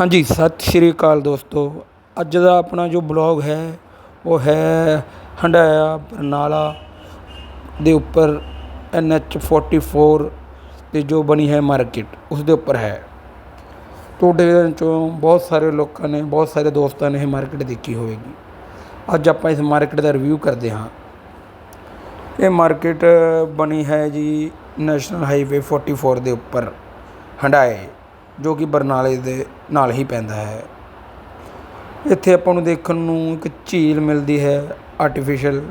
ਹਾਂਜੀ, ਸਤਿ ਸ਼੍ਰੀ ਅਕਾਲ ਦੋਸਤੋ। ਅੱਜ ਦਾ ਆਪਣਾ ਜੋ ਬਲੌਗ ਹੈ, ਉਹ ਹੈ ਹੰਡਾਇਆ ਬਰਨਾਲਾ ਦੇ ਉੱਪਰ ਐਨ ਐਚ 44 ਤੇ ਜੋ ਬਣੀ ਹੈ ਮਾਰਕੀਟ, ਉਸ ਦੇ ਉੱਪਰ ਹੈ। ਤੁਹਾਡੇ ਚੋਂ ਬਹੁਤ ਸਾਰੇ ਲੋਕਾਂ ਨੇ, ਬਹੁਤ ਸਾਰੇ ਦੋਸਤਾਂ ਨੇ ਇਹ ਮਾਰਕੀਟ ਦੇਖੀ ਹੋਵੇਗੀ। ਅੱਜ ਆਪਾਂ ਇਸ ਮਾਰਕੀਟ ਦਾ ਰਿਵਿਊ ਕਰਦੇ ਹਾਂ। ਇਹ ਮਾਰਕੀਟ ਬਣੀ ਹੈ ਜੀ ਨੈਸ਼ਨਲ ਹਾਈਵੇ 44 ਦੇ ਉੱਪਰ ਹੰਡਾਏ ਜੋ ਕਿ ਬਰਨਾਲੇ ਦੇ ਨਾਲ ਹੀ ਪੈਂਦਾ ਹੈ। ਇੱਥੇ ਆਪਾਂ ਨੂੰ ਦੇਖਣ ਨੂੰ ਇੱਕ ਝੀਲ ਮਿਲਦੀ ਹੈ ਆਰਟੀਫਿਸ਼ਲ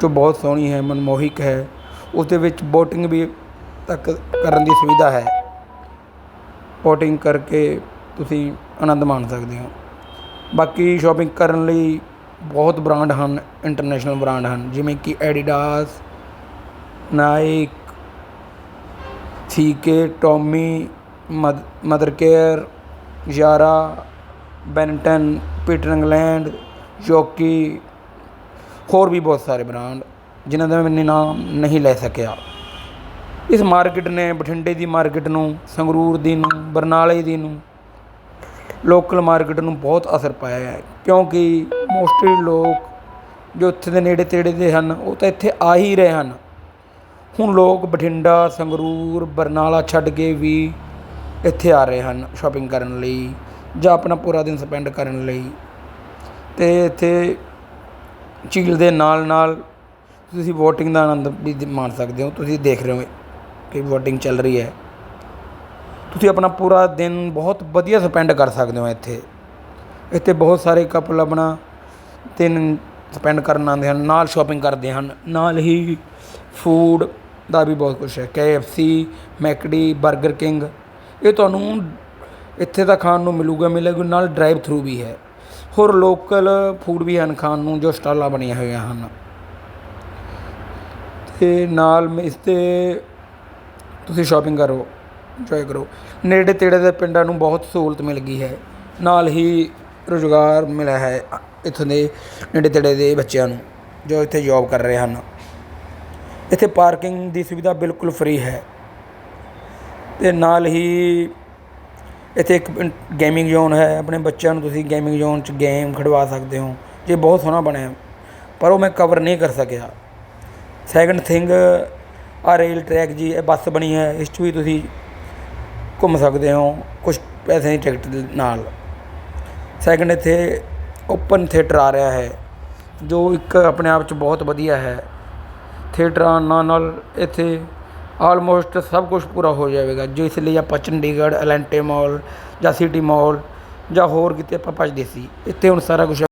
ਜੋ ਬਹੁਤ ਸੋਹਣੀ ਹੈ, ਮਨਮੋਹਿਕ ਹੈ। ਉਸ ਦੇ ਵਿੱਚ ਬੋਟਿੰਗ ਵੀ ਤੱਕ ਕਰਨ ਦੀ ਸੁਵਿਧਾ ਹੈ। ਬੋਟਿੰਗ ਕਰਕੇ ਤੁਸੀਂ ਆਨੰਦ ਮਾਣ ਸਕਦੇ ਹੋ। ਬਾਕੀ ਸ਼ਾਪਿੰਗ ਕਰਨ ਲਈ ਬਹੁਤ ਬ੍ਰਾਂਡ ਹਨ ਇੰਟਰਨੈਸ਼ਨਲ ਬ੍ਰਾਂਡ ਹਨ, ਜਿਵੇਂ ਕਿ ਐਡੀਡਾਸ ਨਾਈਕ ਸੀਕੇ ਟੋਮੀ ਮਦ, mother care, Zara Benetton Peter England, ਜੋਕੀ, ਹੋਰ ਵੀ ਬਹੁਤ ਸਾਰੇ ਬ੍ਰਾਂਡ, ਜਿਨ੍ਹਾਂ ਦਾ ਮੈਂ ਨਾਮ ਨਹੀਂ ਲੈ ਸਕਿਆ। ਇਸ ਮਾਰਕੀਟ ਨੇ ਬਠਿੰਡੇ ਦੀ ਮਾਰਕੀਟ ਨੂੰ, ਸੰਗਰੂਰ ਦੀ ਨੂੰ, ਬਰਨਾਲੇ ਦੀ ਨੂੰ, ਲੋਕਲ ਮਾਰਕੀਟ ਨੂੰ ਬਹੁਤ ਅਸਰ ਪਾਇਆ ਹੈ, ਕਿਉਂਕਿ ਮੋਸਟਲੀ ਲੋਕ ਜੋ ਇੱਥੇ ਦੇ ਨੇੜੇ ਤੇੜੇ ਦੇ ਹਨ, ਉਹ ਤਾਂ ਇੱਥੇ ਆ ਹੀ ਰਹੇ ਹਨ। ਹੁਣ ਲੋਕ ਬਠਿੰਡਾ, ਸੰਗਰੂਰ, ਬਰਨਾਲਾ ਛੱਡ ਕੇ ਵੀ ਇੱਥੇ ਆ ਰਹੇ ਹਨ ਸ਼ੋਪਿੰਗ ਕਰਨ ਲਈ ਜਾਂ ਆਪਣਾ ਪੂਰਾ ਦਿਨ ਸਪੈਂਡ ਕਰਨ ਲਈ। ਅਤੇ ਇੱਥੇ ਝੀਲ ਦੇ ਨਾਲ ਨਾਲ ਤੁਸੀਂ ਵੋਟਿੰਗ ਦਾ ਆਨੰਦ ਵੀ ਮਾਣ ਸਕਦੇ ਹੋ। ਤੁਸੀਂ ਦੇਖ ਰਹੇ ਹੋ ਕਿ ਵੋਟਿੰਗ ਚੱਲ ਰਹੀ ਹੈ। ਤੁਸੀਂ ਆਪਣਾ ਪੂਰਾ ਦਿਨ ਬਹੁਤ ਵਧੀਆ ਸਪੈਂਡ ਕਰ ਸਕਦੇ ਹੋ ਇੱਥੇ। ਇੱਥੇ ਬਹੁਤ ਸਾਰੇ ਕਪਲ ਆਪਣਾ ਦਿਨ ਸਪੈਂਡ ਕਰਨ ਆਉਂਦੇ ਹਨ, ਨਾਲ ਸ਼ਾਪਿੰਗ ਕਰਦੇ ਹਨ, ਨਾਲ ਹੀ ਫੂਡ ਦਾ ਵੀ ਬਹੁਤ ਕੁਝ ਹੈ। KFC ਮੈਕਡੀ 버ਗਰ ਕਿੰਗ ਇਹ ਤੁਹਾਨੂੰ ਇੱਥੇ ਦਾ ਖਾਣ ਨੂੰ ਮਿਲੂਗਾ, ਮਿਲੇਗਾ, ਨਾਲ ਡਰਾਈਵ ਥਰੂ ਵੀ ਹੈ। ਹੋਰ ਲੋਕਲ ਫੂਡ ਵੀ ਹਨ ਖਾਣ ਨੂੰ, ਜੋ ਸਟਾਲਾਂ ਬਣੀਆਂ ਹੋਈਆਂ ਹਨ। ਤੇ ਨਾਲ ਮ- ਇਸ 'ਤੇ ਤੁਸੀਂ ਸ਼ਾਪਿੰਗ ਕਰੋ ਇੰਜੋਏ ਕਰੋ। ਨੇੜੇ ਤੇੜੇ ਦੇ ਪਿੰਡਾਂ ਨੂੰ ਬਹੁਤ ਸਹੂਲਤ ਮਿਲ ਗਈ ਹੈ। ਨਾਲ ਹੀ ਰੁਜ਼ਗਾਰ ਮਿਲਿਆ ਹੈ ਇੱਥੋਂ ਦੇ ਨੇੜੇ ਤੇੜੇ ਦੇ ਬੱਚਿਆਂ ਨੂੰ, ਜੋ ਇੱਥੇ ਜੌਬ ਕਰ ਰਹੇ ਹਨ। ਇੱਥੇ ਪਾਰਕਿੰਗ ਦੀ ਸੁਵਿਧਾ ਬਿਲਕੁਲ ਫ੍ਰੀ ਹੈ। ਤੇ ਨਾਲ ਹੀ ਇੱਥੇ ਇੱਕ ਗੇਮਿੰਗ ਜ਼ੋਨ ਹੈ। ਆਪਣੇ ਬੱਚਿਆਂ ਨੂੰ ਤੁਸੀਂ ਗੇਮਿੰਗ ਜ਼ੋਨ 'ਚ ਗੇਮ ਖਿਡਵਾ ਸਕਦੇ ਹੋ। ਜੇ ਬਹੁਤ ਸੋਹਣਾ ਬਣਿਆ ਪਰ ਉਹ ਮੈਂ ਕਵਰ ਨਹੀਂ ਕਰ ਸਕਿਆ। ਸੈਕੰਡ ਥਿੰਗ ਆ ਰੇਲ ਟਰੈਕ ਜੀ, ਇਹ ਬੱਸ ਬਣੀ ਹੈ। ਇਸ 'ਚ ਵੀ ਤੁਸੀਂ ਘੁੰਮ ਸਕਦੇ ਹੋ। ਕੁਝ ਪੈਸੇ ਦੀ ਟਿਕਟ ਨਾਲ। ਸੈਕੰਡ ਇੱਥੇ ਓਪਨ ਥੀਏਟਰ ਆ ਰਿਹਾ ਹੈ। ਜੋ ਇੱਕ ਆਪਣੇ ਆਪ 'ਚ ਬਹੁਤ ਵਧੀਆ ਹੈ। ਥੀਏਟਰ ਨਾਲ ਨਾਲ ਇੱਥੇ ਆਲਮੋਸਟ ਸਭ ਕੁਝ ਪੂਰਾ ਹੋ ਜਾਵੇਗਾ। ਜੋ ਇਸ ਲਈ ਆਪਾਂ ਚੰਡੀਗੜ੍ਹ ਐਲੈਂਟੇ ਮੋਲ ਜਾਂ ਸਿਟੀ ਮੋਲ ਜਾਂ ਹੋਰ ਕਿਤੇ ਆਪਾਂ ਭੱਜਦੇ ਸੀ, ਇੱਥੇ ਹੁਣ ਸਾਰਾ ਕੁਝ